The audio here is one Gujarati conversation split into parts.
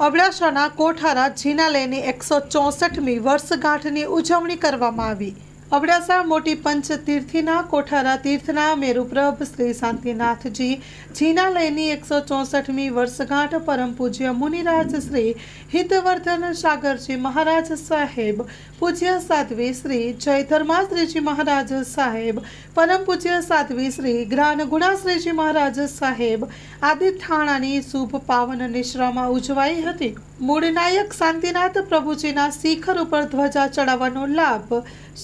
અબડાસાના કોઠારા જિનાલયની એકસો ચોસઠમી વર્ષગાંઠની ઉજવણી કરવામાં આવી. અબડાસા મોટી પંચ તીર્થીના કોઠારા તીર્થના, મેરુપ્રભ, શ્રી શાંતિનાથજી, જીનાલયની એકસો ચોસઠમી વર્ષગાંઠ, પરમ પૂજ્ય મુનિરાજ શ્રી હિતવર્ધન સાગરજી મહારાજ સાહેબ, પૂજ્ય સાધ્વી શ્રી જય ધર્માશ્રીજી મહારાજ સાહેબ, પરમ પૂજ્ય સાધ્વી શ્રી જ્ઞાન ગુણાશ્રીજી મહારાજ સાહેબ, આદિ થાણાની શુભ પાવન નિશ્રામાં ઉજવાઈ હતી. મૂળ નાયક શાંતિનાથ પ્રભુજીના શિખર ઉપર ધ્વજા ચડાવવાનો લાભ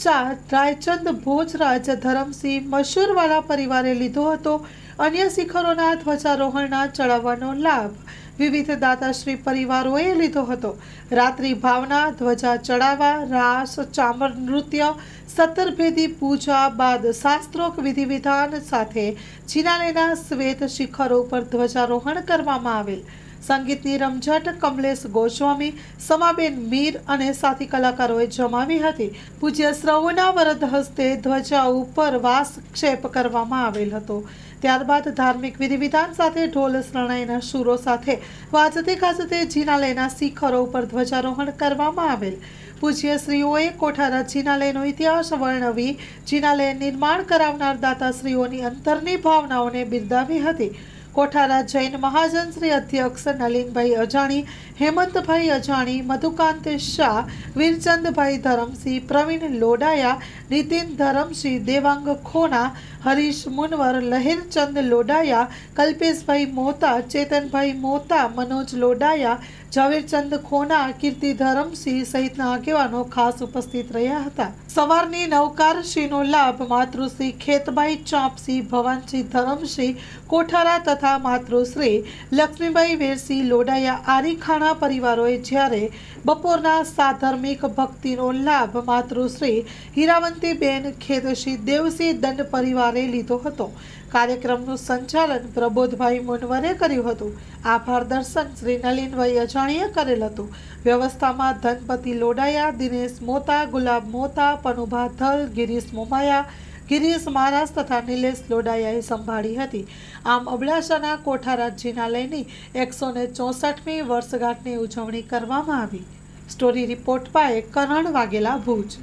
શાહ રાયચંદ ભોજરાજ ધરમસિંહ મશૂરવાળા પરિવારે લીધો હતો. અન્ય શિખરોના ધ્વજારોહણના ચડાવવાનો લાભ વિવિધ દાતાશ્રી પરિવારોએ લીધો હતો. રાત્રિ ભાવના, ધ્વજા ચડાવવા, રાસ, ચામર નૃત્ય, સત્તરભેદી પૂજા બાદ શાસ્ત્રોક વિધિ વિધાન સાથે જિનાલયના શ્વેત શિખરો પર ધ્વજારોહણ કરવામાં આવેલ. સંગીતની રમઝટ કમલેશ ગોસ્વામી, સમાબેન મીર અને સાથી કલાકારોએ જમાવી હતી. પૂજ્ય શ્રવના વરદ હસ્તે ધ્વજા ઉપર વાસક્ષેપ કરવામાં આવેલ હતો. ત્યારબાદ ધાર્મિક વિધિવિધાન સાથે ઢોલ શરણાઈના સૂરો સાથે વાજતે ગાજતે જીનાલયના શિખરો ઉપર ધ્વજારોહણ કરવામાં આવેલ. પૂજ્ય શ્રીઓએ કોઠારા જીનાલયનો ઇતિહાસ વર્ણવી જીનાલય નિર્માણ કરાવનાર દાતાશ્રીઓની અંતરની ભાવનાઓને બિરદાવી હતી. કોઠારા જૈન મહાજન શ્રી અધ્યક્ષ નલિનભાઈ અજાણી, હેમંતભાઈ અજાણી, મધુકાંત શાહ, વીરચંદભાઈ ધરમસિંહ, પ્રવીણ લોડાયા, નીતિન ધરમસિંહ, દેવાંગ ખોના હરીશ મુનવર, લહેરચંદ લોડાયા, કલ્પેશભાઈ મોતા, ચેતનભાઈ મોતા, મનોજ લોડાયા ઝવેરચંદ ખોના કીર્તિ ધરમસિંહ સહિતના આગેવાનો ખાસ ઉપસ્થિત રહ્યા હતા. સવારની નવકારશ્રીનો લાભ માતૃશ્રી ખેતબાઈ ચાંપસિંહ ભવાનસિંહ ધરમસિંહ, કોઠારા તથા માતૃશ્રી લક્ષ્મીબાઈ વેરસિંહ લોડાયા આરીખાણા પરિવારોએ જ્યારે બપોરના સાધર્મિક ભક્તિનો લાભ માતૃશ્રી હીરાવંતીબેન ખેતસિંહ દેવસિંહ દંડ પરિવારે લીધો હતો. કાર્યક્રમનું સંચાલન પ્રબોધભાઈ મુનવરે કર્યું હતું. આભાર દર્શન શ્રી નલિનભાઈ અજાણીએ કરેલ હતું. વ્યવસ્થામાં ધનપતિ લોડાયા દિનેશ મોતા, ગુલાબ મોતા, પનુભા થલ ગિરીશ મોમાયા, ગિરીશ મહારાજ તથા નિલેશ લોડાયાએ સંભાળી હતી. આમ અબડાસાના કોઠારા લઈને એકસો ને ચોસઠમી વર્ષગાંઠની ઉજવણી કરવામાં આવી. Story report by Karan Vaghela Bhuj.